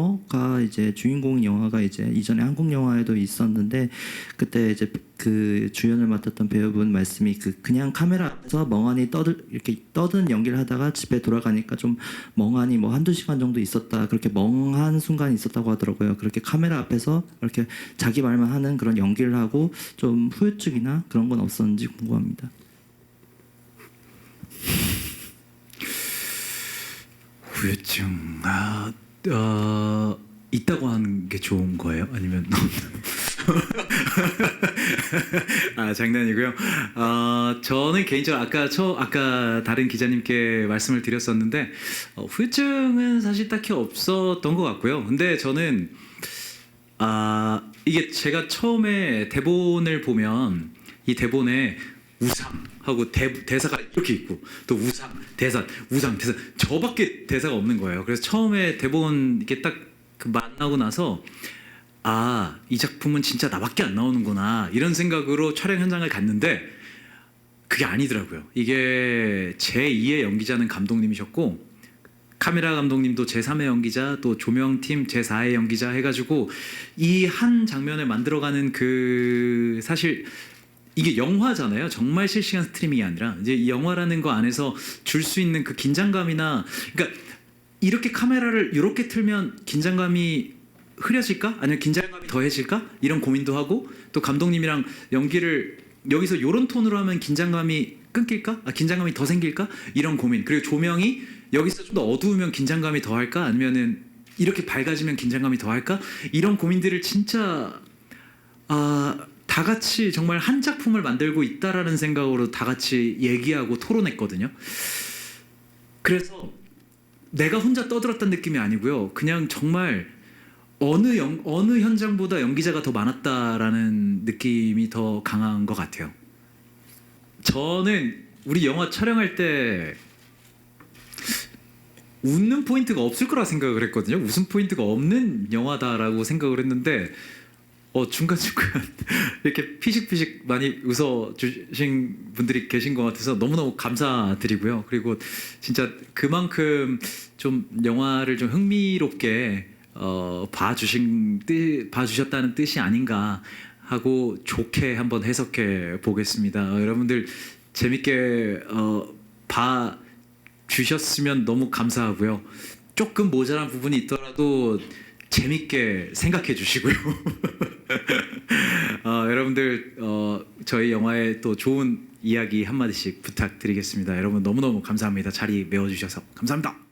스트리머가 이제 주인공 영화가 이제 이전에 한국 영화에도 있었는데 그때 이제 그 주연을 맡았던 배우분 말씀이 그 그냥 카메라 앞에서 멍하니 떠들 이렇게 떠든 연기를 하다가 집에 돌아가니까 좀 멍하니 뭐 한두 시간 정도 있었다 그렇게 멍한 순간이 있었다고 하더라고요. 그렇게 카메라 앞에서 이렇게 자기 말만 하는 그런 연기를 하고 좀 후유증이나 그런 건 없었는지 궁금합니다. 후유증 아 어, 있다고 하는 게 좋은 거예요? 아니면 아 장난이고요. 어, 저는 개인적으로 아까 저 아까 다른 기자님께 말씀을 드렸었는데 어, 후유증은 사실 딱히 없었던 것 같고요. 근데 저는 아 이게 제가 처음에 대본을 보면 이 대본에 우상 하고 대, 대사가 이렇게 있고 또 우상 대사 우상 대사 저밖에 대사가 없는 거예요. 그래서 처음에 대본 이렇게 딱그 만나고 나서 아 이 작품은 진짜 나밖에 안 나오는구나 이런 생각으로 촬영 현장을 갔는데 그게 아니더라고요. 이게 제 2의 연기자는 감독님이셨고 카메라 감독님도 제 3의 연기자 또 조명팀 제 4의 연기자 해가지고 이 한 장면을 만들어가는 그 사실 이게 영화잖아요. 정말 실시간 스트리밍이 아니라 이제 이 영화라는 거 안에서 줄 수 있는 그 긴장감이나 그러니까 이렇게 카메라를 이렇게 틀면 긴장감이 흐려질까? 아니면 긴장감이 더해질까? 이런 고민도 하고 또 감독님이랑 연기를 여기서 이런 톤으로 하면 긴장감이 끊길까? 아, 긴장감이 더 생길까? 이런 고민. 그리고 조명이 여기서 좀 더 어두우면 긴장감이 더 할까? 아니면은 이렇게 밝아지면 긴장감이 더 할까? 이런 고민들을 진짜 아, 다 같이 정말 한 작품을 만들고 있다라는 생각으로 다 같이 얘기하고 토론했거든요. 그래서 내가 혼자 떠들었다는 느낌이 아니고요. 그냥 정말 어느 연, 어느 현장보다 연기자가 더 많았다라는 느낌이 더 강한 것 같아요. 저는 우리 영화 촬영할 때 웃는 포인트가 없을 거라 생각을 했거든요. 웃음 포인트가 없는 영화다라고 생각을 했는데 어 중간 중간 이렇게 피식피식 많이 웃어 주신 분들이 계신 것 같아서 너무 너무 감사드리고요. 그리고 진짜 그만큼 좀 영화를 좀 흥미롭게 어, 봐주신 뜻 봐주셨다는 뜻이 아닌가 하고 좋게 한번 해석해 보겠습니다. 어, 여러분들 재밌게 어, 봐 주셨으면 너무 감사하고요. 조금 모자란 부분이 있더라도 재밌게 생각해 주시고요. 어, 여러분들 어, 저희 영화에 또 좋은 이야기 한 마디씩 부탁드리겠습니다. 여러분 너무너무 감사합니다. 자리 메워 주셔서 감사합니다.